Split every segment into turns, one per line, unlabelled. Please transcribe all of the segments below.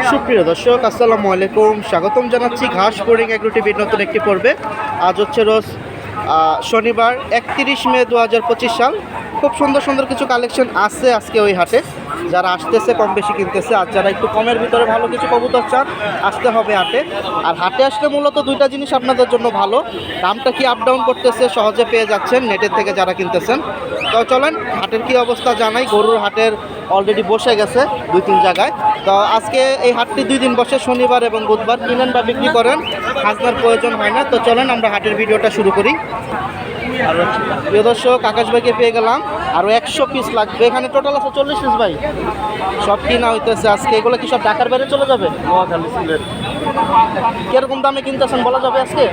সুপ্রিয় দর্শক, আসসালামু আলাইকুম। স্বাগতম জানাচ্ছি ঘাস বোরিং এগ্রো টিভির নতুন একটি পর্বে। আজ হচ্ছে রোজ শনিবার একত্রিশ মে দু হাজার পঁচিশ সাল। খুব সুন্দর সুন্দর কিছু কালেকশন আছে আজকে ওই হাটে। যারা আসতেছে কম বেশি কিনতেছে, আর যারা একটু কমের ভিতরে ভালো কিছু কবুতর চান, আসতে হবে হাটে। আর হাটে আসলে মূলত দুইটা জিনিস আপনাদের জন্য ভালো। দামটা কি আপ ডাউন করতেছে, সহজে পেয়ে যাচ্ছেন নেটের থেকে যারা কিনতেছেন। তো চলেন, হাটের কি অবস্থা জানাই। গরুর হাটের অলরেডি বসে গেছে দুই, তিন জায়গায়। তো আজকে এই হাটটি দুই দিন বসে, শনিবার এবং বুধবার কিনেন বা বিক্রি করেন, খাজনার প্রয়োজন হয় না। তো চলেন, আমরা হাটের ভিডিওটা শুরু করি। আর প্রিয় দর্শক, আকাশ ভাইকে পেয়ে গেলাম। আরও একশো পিস লাগবে। এখানে টোটাল আছে চল্লিশ পিস ভাই। সব কিনা হইতেছে আজকে। এগুলো কি সব ঢাকার বাইরে চলে যাবে? কীরকম দামে কিনতেছেন বলা যাবে আজকে?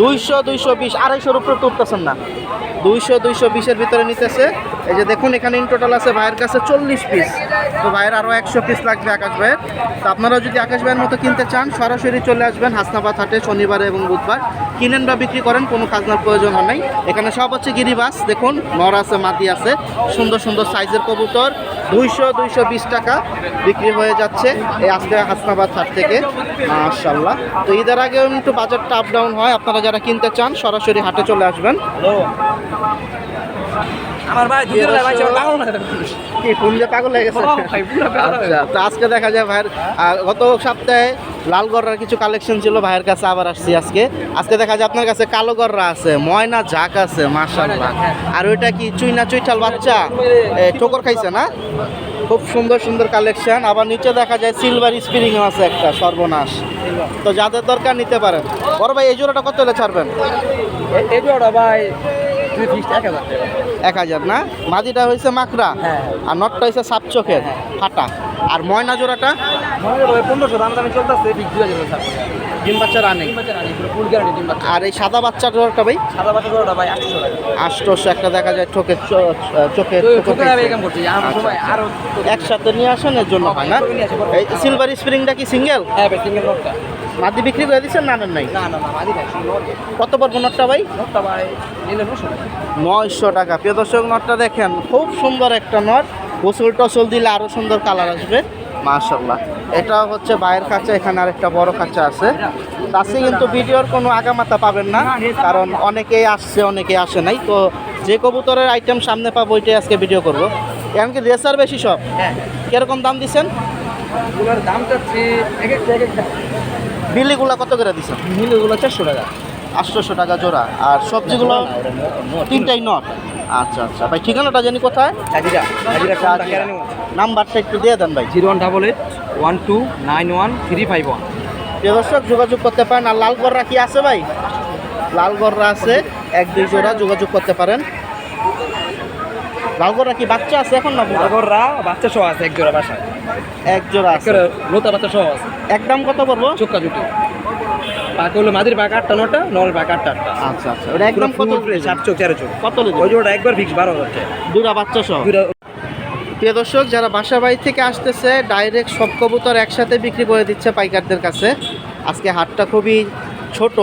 দুইশো দুইশো বিশ। আড়াইশোর উপরে তো উঠতেছেন না। দুইশো দুইশো বিশের ভিতরে নিতেছে। এই যে দেখুন এখানে ইন টোটাল আছে ভাইয়ের কাছে চল্লিশ পিস তো ভাইয়ের আরও একশো পিস লাগবে আকাশ ভাইয়ের। তো আপনারা যদি আকাশ ভাইয়ের মতো কিনতে চান সরাসরি চলে আসবেন হাসনাবাদ হাটে শনিবার এবং বুধবার। কিনেন বা বিক্রি করেন কোনো খাজনার প্রয়োজন হয় নাই। এখানে সব হচ্ছে গিরিবাস দেখুন নর আছে মাটি আছে। সুন্দর সুন্দর সাইজের কবুতর দুইশো দুইশো বিশ টাকা বিক্রি হয়ে যাচ্ছে এই আজকে হাসনাবাদ হাট থেকে মাশাল্লাহ তো ঈদের আগে একটু বাজারটা আপ ডাউন হয় আপনারা যারা কিনতে চান সরাসরি হাটে চলে আসবেন।
আমার ভাই
কি দিয়ে পাগল হয়ে গেছে?
পাগল হয়ে
আচ্ছা তো আজকে দেখা যায় ভাইয়ের গত সপ্তাহে লাল গররার কিছু কালেকশন ছিল ভাইয়ের কাছে আবার আসছি আজকে। আজকে দেখা যায় আপনার কাছে কালো গররা আছে ময়না ঝাক আছে মাশাআল্লাহ।
হ্যাঁ।
আর ওইটা কি চুইনা চুইঠাল বাচ্চা? ঠোকর খাইছে না? খুব সুন্দর সুন্দর কালেকশন আবার নিচে দেখা যায় সিলভার স্প্রিং আছে একটা সর্বনাশ। তো যাদের দরকার নিতে পারেন। বড় ভাই এই জোড়াটা কত হলে ছাড়বেন?
এই জোড়া ভাই দুই এক হাজার টাকা।
এক হাজার না? মাদিটা হয়েছে মাকড়া
হ্যাঁ।
আর নটটা হয়েছে সাপ চোখের ফাটা। আর ময়না জোড়াটা?
পনেরোশো দাম দামে চলতেছে
ডিম বাচ্চা রানিং আর এই সাদা বাচ্চা জোড়াটা ভাই?
সাদা বাচ্চা জোড়াটা ভাই আটশো
একটা দেখা যায় চোখের চোখে
করছি আমার সময়
একসাথে নিয়ে আসেন এর জন্য হয় না? এই সিলভার স্প্রিংটা কি সিঙ্গেল
হ্যাঁ সিঙ্গেল নোটটা।
মাদি বিক্রি করে দিচ্ছেন না নেন নাই?
না না মাদি
কত পড়ব নটটা ভাই?
নোটটা ভাই নিলে নশো টাকা।
নয়শো টাকা। প্রিয় দর্শক নটটা দেখেন খুব সুন্দর একটা নট। গোসল টসল দিলে আরও সুন্দর কালার আসবে। মাশাল্লাহ এটা হচ্ছে ভাইয়ের কাছে এখানে আরেকটা বড় কাছে আছে। তাতে কিন্তু ভিডিওর কোনো আগামাতা পাবেন না কারণ অনেকেই আসছে অনেকেই আসে নাই। তো যে কবুতরের আইটেম সামনে পাবো ওইটাই আজকে ভিডিও করব। এমনকি রেসার বেশি সব।
হ্যাঁ।
কীরকম দাম দিচ্ছেন?
এগুলোর
বিলিগুলো কত করে দিচ্ছেন
মিলগুলো চারশো টাকা।
আটশোশো টাকা জোড়া। আর সবজিগুলো তিনটাই নট? আচ্ছা আচ্ছা। ভাই ঠিকানাটা জানি কোথায়। নাম্বারটা একটু দিয়ে দেন ভাই।
Zero one double eight one two nine one three five one.
দর্শক যোগাযোগ করতে পারেন। আর লাল গররা কি আছে ভাই? লাল গররা আছে। এক দুই জোড়া যোগাযোগ করতে পারেন। লাল গররা কি বাচ্চা আছে এখন না?
আগররা বাচ্চা সহ আছে এক জোড়া বাসায়।
এক জোড়া
লোতা বাচ্চা সহ আছে।
একদম কত পড়ব?
চোক্কা জুটি পাক হলো মাদির পাক আটটা নটা নরের পাক আটটা আটটা।
আচ্ছা আচ্ছা। ওটা একদম কত?
চার চোখ চার চোখ।
কত
ওই জোড়া একবার ফিক্স বারো হাজার
দুটা বাচ্চা সহ। প্রিয় দর্শক যারা বাসা বাড়ি থেকে আসতেছে ডাইরেক্ট সব কবুতর একসাথে বিক্রি করে দিচ্ছে পাইকারদের কাছে। আজকে হাটটা খুবই ছোট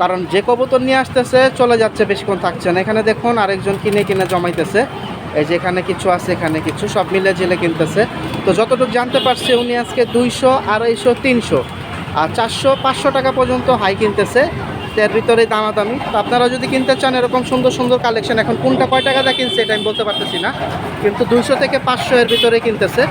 কারণ যে কবুতর নিয়ে আসতেছে চলে যাচ্ছে বেশিক্ষণ থাকছে না। এখানে দেখুন আরেকজন কিনে কিনে জমাইতেছে। এই যে এখানে কিছু আছে, এখানে কিছু সব মিলে জেলে কিনতেছে। তো যতটুকু জানতে পারছি, উনি আজকে দুইশো, আড়াইশো, তিনশো আর চারশো, পাঁচশো টাকা পর্যন্ত হাই কিনতেছে। এর ভিতরে দামাদামি। তো আপনারা যদি কিনতে চান এরকম সুন্দর সুন্দর কালেকশন এখন কোনটা কয় টাকা দিয়ে কিনছে এটা আমি বলতে পারতেছি না। কিন্তু দুইশো থেকে পাঁচশো এর ভিতরে কিনতেছে।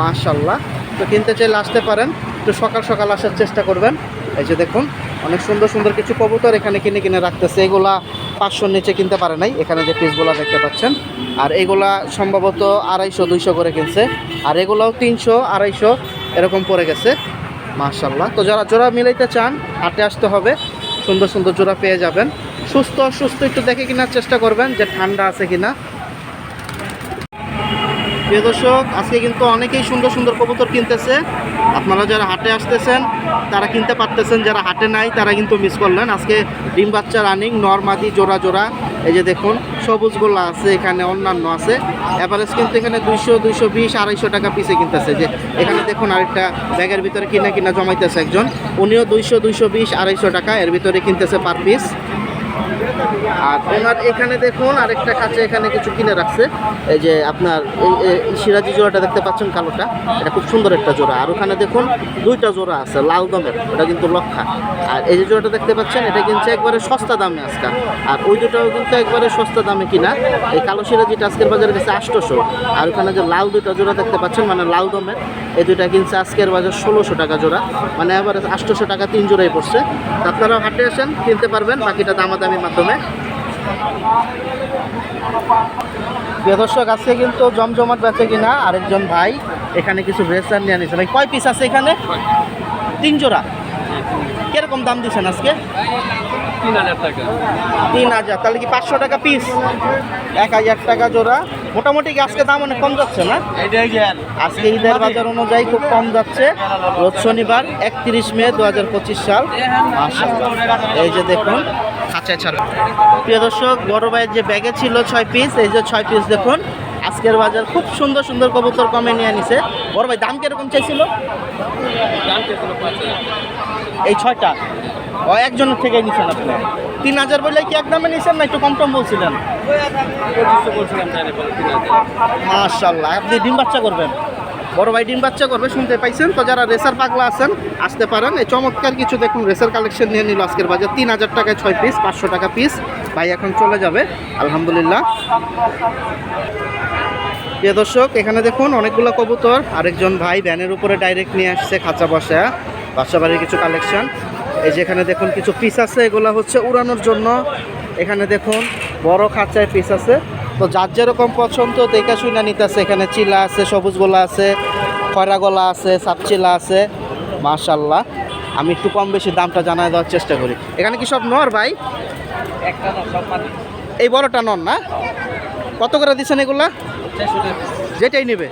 মাশাল্লাহ তো কিনতে চাইলে আসতে পারেন। একটু সকাল সকাল আসার চেষ্টা করবেন। এই যে দেখুন, অনেক সুন্দর সুন্দর কিছু কবুতর এখানে কিনে কিনে রাখতেছে। এগুলা পাঁচশোর নিচে কিনতে পারে নাই। এখানে যে পিসগুলো দেখতে পাচ্ছেন। আর এগুলা সম্ভবত আড়াইশো, দুইশো করে কিনছে। আর এগুলাও তিনশো, আড়াইশো, এরকম পড়ে গেছে। মার্শাল্লাহ তো যারা জোড়া মিলাইতে চান, হাটে আসতে হবে। সুন্দর সুন্দর জোড়া পেয়ে যাবেন। সুস্থ সুস্থ একটু দেখে কেনার চেষ্টা করবেন যে ঠান্ডা আছে কিনা। প্রিয় দর্শক, আজকে কিন্তু অনেকেই সুন্দর সুন্দর কবুতর কিনতেছে। আপনারা যারা হাটে আসতেছেন, তারা কিনতে পারতেছেন, যারা হাটে নাই, তারা কিন্তু মিস করলেন। আজকে ডিম বাচ্চা রানিং নর্মাদি জোড়া জোড়া। এই যে দেখুন, সবুজগুলো আছে, এখানে অন্যান্য আছে। অ্যাভারেজ কিন্তু এখানে দুইশো দুইশো বিশ, আড়াইশো টাকা পিসে কিনতেছে। যে এখানে দেখুন আরেকটা ব্যাগের ভিতরে কিনা কিনা জমাইতেছে একজন। উনিও দুইশো দুইশো বিশ, আড়াইশো টাকা, এর ভিতরে কিনতেছে পার পিস আর ওনার এখানে দেখুন, আরেকটা কাছে এখানে কিছু কিনে রাখছে। এই যে আপনার এই সিরাজি জোড়াটা দেখতে পাচ্ছেন কালোটা? এটা খুব সুন্দর একটা জোড়া। আর ওখানে দেখুন, দুইটা জোড়া আছে, লাল দমের, ওটা কিন্তু লক্ষা। আর এই যে জোড়াটা দেখতে পাচ্ছেন, এটা কিন্তু একবারে সস্তা দামে আজকে আর ওই দুটাও কিন্তু একবারে সস্তা দামে কিনা। এই কালো সিরাজিটা আজকের বাজারে গেছে আটশোশো। আর ওখানে যে লাল দুইটা জোড়া দেখতে পাচ্ছেন মানে লাল দমের, এই দুইটা কিনছে আজকের বাজার ষোলোশো টাকা জোড়া। মানে এবার আটশোশো টাকা তিন জোড়াই পড়ছে। আপনারাও হাটে আসেন, কিনতে পারবেন। বাকিটা দামাদামির মাধ্যমে। দর্শক আছে কিন্তু জমজমাট আছে কিনা আরেকজন ভাই এখানে কিছু রেসার নিয়ে নিয়েছে ভাই কয় পিস আছে এখানে? তিন জোড়া। কীরকম দাম দিচ্ছেন আজকে?
তিন হাজার টাকা।
তিন হাজার। তাহলে কি পাঁচশো টাকা পিস এক হাজার টাকা জোড়া। মোটামুটি আজকে দাম অনেক কম যাচ্ছে না? আজকে ঈদের বাজার অনুযায়ী খুব কম যাচ্ছে। রোজ শনিবার একত্রিশ মে দু হাজার পঁচিশ সাল। এই যে দেখুন। খাঁচায় ছাড়া। প্রিয় দর্শক বড় ভাইয়ের যে ব্যাগে ছিল ছয় পিস এই যে ছয় পিস দেখুন। আজকের বাজার খুব সুন্দর সুন্দর কবুতর কমে নিয়ে নিছে বড় ভাই দাম কীরকম চাইছিল? এই ছয়টা। ও একজনের থেকে নিছেন আপনি? তিন হাজার বললে কি একদমে নিয়েছেন না একটু কম টম বলছিলেন? মাশাল্লাহ আপনি ডিম বাচ্চা করবেন। বড় ভাই ডিম বাচ্চা করবে, শুনতে পাইছেন? তো যারা রেসার পাগলা আছেন, আসতে পারেন। এই চমৎকার কিছু দেখুন, রেসার কালেকশন নিয়ে নিল আজকের বাজার। তিন হাজার টাকায় ছয় পিস পাঁচশো টাকা পিস ভাই এখন চলে যাবে, আলহামদুলিল্লাহ। প্রিয় দর্শক, এখানে দেখুন অনেকগুলো কবুতর। আরেকজন ভাই ভ্যানের উপরে ডাইরেক্ট নিয়ে আসছে খাঁচা বসা বাসা বাড়ির কিছু কালেকশন এই যেখানে দেখুন কিছু পিস আছে এগুলো হচ্ছে উড়ানোর জন্য। এখানে দেখুন বড় খাঁচায় পিস আছে। তো যার যেরকম পছন্দ দেখা শুনে নিতেছে এখানে চিলা আছে সবুজ গোলা আছে খয়রা গলা আছে সাপচিলা আছে মাশাল্লাহ আমি একটু কম বেশি দামটা জানায় দেওয়ার চেষ্টা করি। এখানে কি সব নর ভাই? এই বড়টা নর না? কত করে দিচ্ছেন এগুলা? যেটাই নেবে।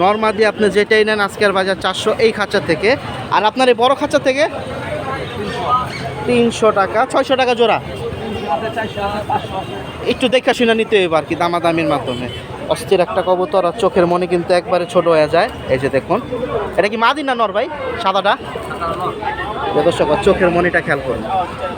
নর্মা দিয়ে আপনি যেটাই নেন আজকের বাজার চারশো এই খাঁচা থেকে। আর আপনার এই বড় খাঁচা থেকে? তিনশো টাকা, ছয়শো টাকা জোড়া। একটু দেখা শুনে নিতে এবার কি, দামাদামির মাধ্যমে। অস্থির একটা কবুতর আর চোখের মনে কিন্তু একবারে ছোট হয়ে যায়। এই যে দেখুন, এটা কি মাদি না নর ভাই? সাদাটা? দর্শক, চোখের মনিটা খেয়াল করুন।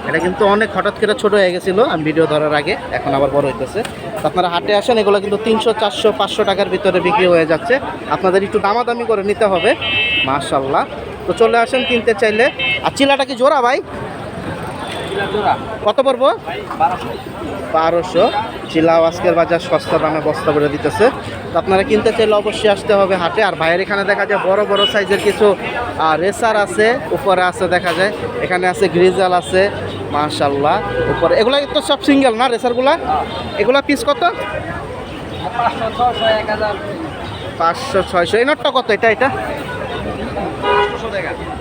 এটা কিন্তু অনেক হঠাৎ করে ছোট হয়ে গেছিল, আমি ভিডিও ধরার আগে, এখন আবার বড় হইতেছে। আপনারা হাটে আসেন, এগুলো কিন্তু তিনশো, চারশো, পাঁচশো টাকার ভিতরে বিক্রি হয়ে যাচ্ছে। আপনাদের একটু দামাদামি করে নিতে হবে মাশাল্লাহ তো চলে আসেন কিনতে চাইলে। আর চিলাটা কি জোড়া ভাই? কত পড়ব? বারোশো। চিলাও আজকের বাজার সস্তা দামে বস্তা করে দিতেছে। তো আপনারা কিনতে চাইলে অবশ্যই আসতে হবে হাটে। আর ভাইয়ের এখানে দেখা যায় বড় বড় সাইজের কিছু রেসার আছে। উপরে আছে দেখা যায়। এখানে আছে গ্রিজাল আছে। মাশাল্লাহ উপরে এগুলা তো সব সিঙ্গেল না রেসারগুলা? এগুলা পিস কত?
পাঁচশো
ছয়শো। এই নোটটা কত? এটা এটা?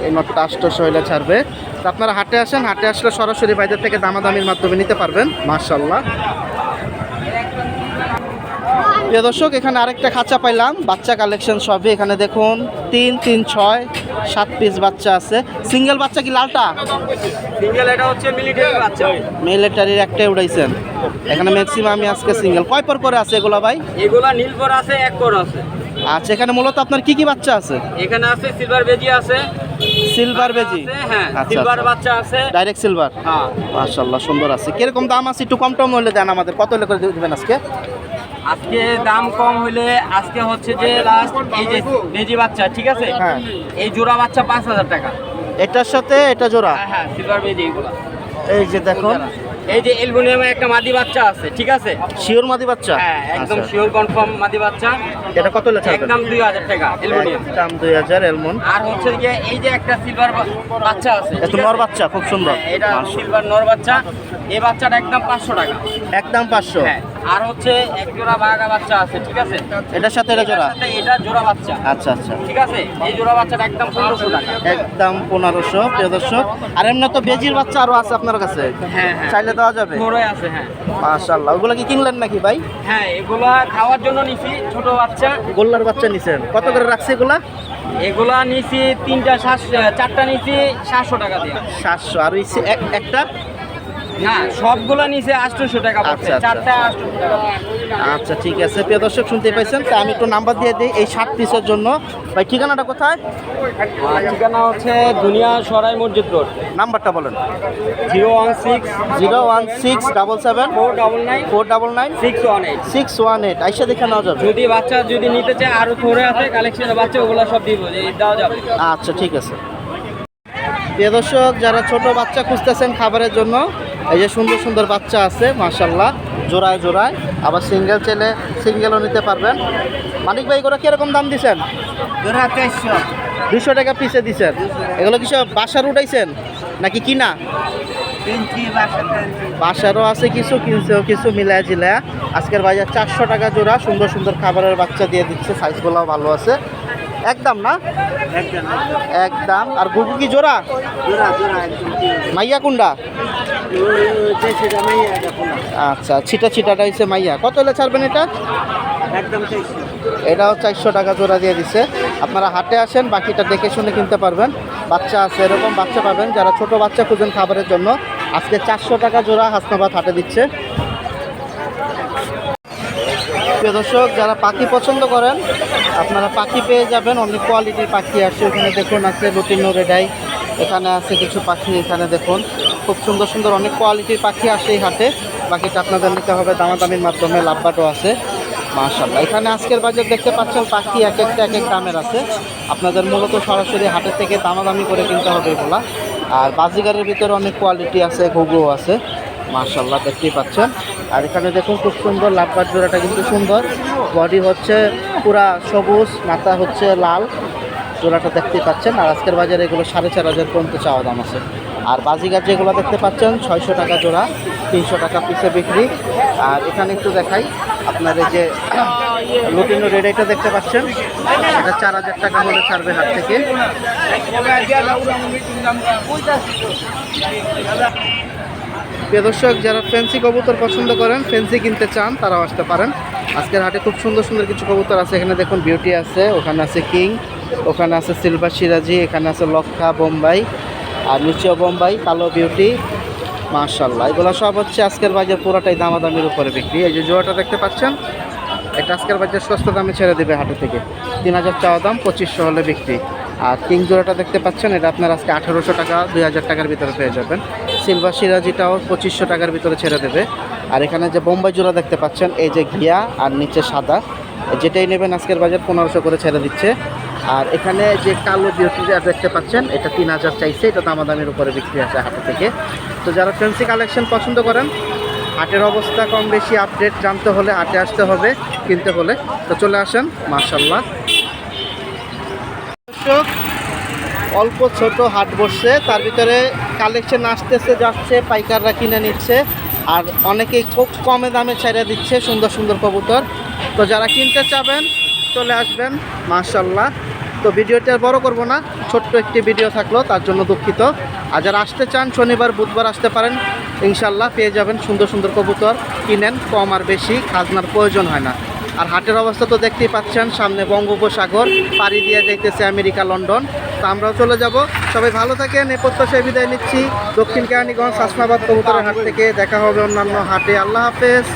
এই নোটটা আটশোশো হইলে ছাড়বে। তো আপনারা হাটে আসেন হাটে আসলে সরাসরি বাইরের থেকে দামাদামির মাধ্যমে নিতে পারবেন মার্শাল্লাহ প্রিয় দর্শক এখানে আরেকটা খাঁচা পাইলাম বাচ্চা কালেকশন সবই। এখানে দেখুন তিন তিন ছয় সাত পিস বাচ্চা আছে। সিঙ্গেল বাচ্চা কি লালটা?
সিঙ্গেল এটা হচ্ছে মিলিটারি বাচ্চা।
মিলিটারির একটাই উড়াইছেন। এখানে ম্যাক্সিমাম আমি আজকে সিঙ্গেল। কয় পর করে আছে এগুলো ভাই?
এগুলা নীল পর আছে এক পর আছে।
আচ্ছা এখানে মূলত আপনার কি কি বাচ্চা আছে?
এখানে আছে সিলভার বেজি আছে
সিলভার বেজি?
হ্যাঁ
আচ্ছা,
সিলভার
আচ্ছা।
বাচ্চা আছে।
ডাইরেক্ট সিলভার
হ্যাঁ।
মাশাআল্লাহ সুন্দর আছে। কীরকম দাম আছে? একটু কম টম হলে দেন আমাদের। কত হলে করে দিবেন আজকে?
আজকে দাম কম হলে আজকে হচ্ছে যে লাস্ট এই যে বেজি বাচ্চা ঠিক আছে?
হ্যাঁ।
এই জোড়া বাচ্চা পাঁচ হাজার টাকা।
এটার সাথে এটা জোড়া?
হ্যাঁ হ্যাঁ সিলভার বেজি এগুলা।
এই যে দেখুন।
এই যে এলবুনিয়ামে একটা মাদি বাচ্চা আছে ঠিক আছে?
শিওর মাদি বাচ্চা?
হ্যাঁ একদম
আচ্ছা।
শিওর কনফার্ম মাদি বাচ্চা।
এটা কত লেখা
একদম দুই হাজার টাকা এলবুনিয়াম
দাম দুই হাজার এলমন।
আর হচ্ছে যে এই যে একটা সিলভার বাচ্চা আছে এটা
নর বাচ্চা খুব সুন্দর।
এটা সিলভার নর বাচ্চা। এই বাচ্চাটা একদম পাঁচশো টাকা।
একদম পাঁচশো।
হ্যাঁ আর হচ্ছে এক জোড়া বাঘা বাচ্চা আছে ঠিক আছে?
এটার সাথে এটা জোড়া?
এটা জোড়া বাচ্চা।
আচ্ছা আচ্ছা।
ঠিক আছে? এই জোড়া বাচ্চাটা একদম পনেরোশো টাকা।
একদম পনেরোশো প্রিয় দর্শক। আর এমনি তো বেজির বাচ্চা আরও আছে আপনার কাছে?
হ্যাঁ হ্যাঁ।
চাইলে দেওয়া যাবে?
বড়ই আছে হ্যাঁ।
মাশাল্লাহ ওগুলো কি কিনলেন নাকি ভাই?
হ্যাঁ এগুলা খাওয়ার জন্য নিছি ছোট বাচ্চা।
গোল্লার বাচ্চা নিছেন। কত করে রাখছে এগুলা?
এগুলা নিছি তিনটা সাতশো চারটা নিছি সাতশো টাকা দিয়ে।
সাতশো। আর একটা?
না সবগুলো নিচে আটশোশো টাকা
আচ্ছা, আচ্ছা,
চারটা
আচ্ছা। আচ্ছা ঠিক আছে। প্রিয় দর্শক শুনতে পাইছেন? তা আমি একটু নাম্বার দিয়ে দিই এই ষাট পিসের জন্য। ভাই ঠিকানাটা কোথায়?
ঠিকানা হচ্ছে দুনিয়া সরাই মসজিদ রোড।
নাম্বারটা বলেন।
Zero one six
zero one six double seven
four double nine
four double nine
six one eight.
Six one eight. আইসা দেখে নেওয়া যাবে।
যদি বাচ্চা যদি নিতে চায় আরও থরে আছে কালেকশনের বাচ্চা ওগুলো সব দিব দেওয়া যাবে।
আচ্ছা ঠিক আছে। প্রিয় দর্শক যারা ছোট বাচ্চা খুঁজতেছেন খাবারের জন্য এই যে সুন্দর সুন্দর বাচ্চা আছে মাশাল্লাহ জোড়ায় জোড়ায়। আবার সিঙ্গেল ছেলে সিঙ্গেলও নিতে পারবেন। মানিক ভাই এগুলো কীরকম দাম
দিচ্ছেন
দুশো টাকা পিসে দিছেন। এগুলো কি সব বাসার উঠাইছেন নাকি কিনা? বাসারও আছে কিছু কিনছেও কিছু মিলায় জিলায়। আজকের বাজার চারশো টাকা জোড়া সুন্দর সুন্দর খাবারের বাচ্চা দিয়ে দিচ্ছে সাইজগুলোও ভালো আছে। একদম না? একদম আর গুগু কি জোড়া? মাইয়া কুন্ডা? আচ্ছা ছিটা ছিটাটা হচ্ছে মাইয়া। কত হলে ছাড়বেন এটা?
একদম
এটাও চারশো টাকা জোড়া দিয়ে দিছে। আপনারা হাটে আসেন বাকিটা দেখে শুনে কিনতে পারবেন। বাচ্চা আছে এরকম বাচ্চা পাবেন। যারা ছোট বাচ্চা খুঁজেন খাবারের জন্য আজকে চারশো টাকা জোড়া হাসনাবাদ হাটে দিচ্ছে। প্রিয় দর্শক যারা পাখি পছন্দ করেন আপনারা পাখি পেয়ে যাবেন। অনেক কোয়ালিটির পাখি আসছে ওখানে দেখুন আছে লুটিনো রেডাই এখানে আছে কিছু পাখি, এখানে দেখুন। খুব সুন্দর সুন্দর অনেক কোয়ালিটির পাখি আসে এই হাটে। বাকিটা আপনাদের নিতে হবে দামাদামির মাধ্যমে, লাভবাটও আছে। মাশাল্লাহ এখানে আজকের বাজার দেখতে পাচ্ছেন পাখি এক একটা, এক এক দামের আছে। আপনাদের মূলত সরাসরি হাটের থেকে দামাদামি করে কিনতে হবে এগুলা। আর বাজিগারের ভিতরে অনেক কোয়ালিটি আছে ঘুঘুও আছে। মাশাল্লাহ দেখতেই পাচ্ছেন। আর এখানে দেখুন খুব সুন্দর লাভবাট জোড়াটা কিন্তু সুন্দর। বডি হচ্ছে পুরা সবুজ, মাথা হচ্ছে লাল। জোড়াটা দেখতে পাচ্ছেন। আর আজকের বাজারে এগুলো সাড়ে চার হাজার পর্যন্ত চাওয়া দাম আছে। আর বাজিগার যেগুলো দেখতে পাচ্ছেন, ছয়শো টাকা জোড়া, তিনশো টাকা পিসে বিক্রি। আর এখানে একটু দেখাই, আপনার এই যে লুটিনো রেডাইটা দেখতে পাচ্ছেন। এটা চার হাজার টাকা হলে ছাড়বে হাট থেকে। প্রিয় দর্শক, যারা ফ্যান্সি কবুতর পছন্দ করেন, ফ্যান্সি কিনতে চান, তারাও আসতে পারেন। আজকের হাটে খুব সুন্দর সুন্দর কিছু কবুতর আছে। এখানে দেখুন বিউটি আছে, ওখানে আছে কিং ওখানে আছে সিলভার সিরাজি, এখানে আছে লক্ষা, বোম্বাই, আর নিচেও বোম্বাই, কালো বিউটি মার্শাল্লাহ এগুলো সব হচ্ছে আজকের বাজার পুরোটাই দামাদামির উপরে বিক্রি। এই যে জোড়াটা দেখতে পাচ্ছেন, এটা আজকের বাজার সস্তা দামে ছেড়ে দেবে হাটে থেকে। তিন হাজার চাওয়া দাম, পঁচিশশো হলে বিক্রি। আর কিং জোড়াটা দেখতে পাচ্ছেন, এটা আপনার আজকে আঠেরোশো টাকা, দুই হাজার টাকার ভিতরে পেয়ে যাবেন। সিলভার সিরাজিটাও পঁচিশশো টাকার ভিতরে ছেড়ে দেবে। আর এখানে যে বোম্বাই জোড়া দেখতে পাচ্ছেন এই যে ঘিয়া আর নিচে সাদা যেটাই নেবেন আজকের বাজার পনেরোশো করে ছেড়ে দিচ্ছে। আর এখানে যে কালো বিউটিটা দেখতে পাচ্ছেন এটা তিন হাজার চাইছে এটা দামাদামির উপরে বিক্রি আছে হাটে থেকে। তো যারা ফ্যান্সি কালেকশন পছন্দ করেন হাটের অবস্থা কম বেশি আপডেট জানতে হলে হাটে আসতে হবে কিনতে হলে। তো চলে আসেন মার্শাল্লাহ দর্শক, অল্প ছোট হাট বসছে তার ভিতরে কালেকশন আসতেছে যাচ্ছে পাইকাররা কিনে নিচ্ছে। আর অনেকেই খুব কমে দামে ছেড়ে দিচ্ছে সুন্দর সুন্দর কবুতর। তো যারা কিনতে চাবেন, চলে আসবেন মার্শাল্লাহ তো ভিডিওটা আর বড় করব না, ছোট্ট একটি ভিডিও থাকল, তার জন্য দুঃখিত। আর যারা আসতে চান, শনিবার, বুধবার আসতে পারেন ইনশাল্লাহ পেয়ে যাবেন সুন্দর সুন্দর কবুতর। কিনেন, কম আর বেশি, খাজনার প্রয়োজন হয় না। আর হাটের অবস্থা তো দেখতেই পাচ্ছেন, সামনে বঙ্গোপসাগর, পাড়ি দিয়ে যাইতেছে আমেরিকা, লন্ডন। তো আমরাও চলে যাব। সবাই ভালো থাকে এ প্রত্যাশায় বিদায় নিচ্ছি। দক্ষিণ কেরানীগঞ্জ সাসমাবাদ কবুতরের হাট থেকে দেখা হবে অন্যান্য হাটে। আল্লাহ হাফেজ।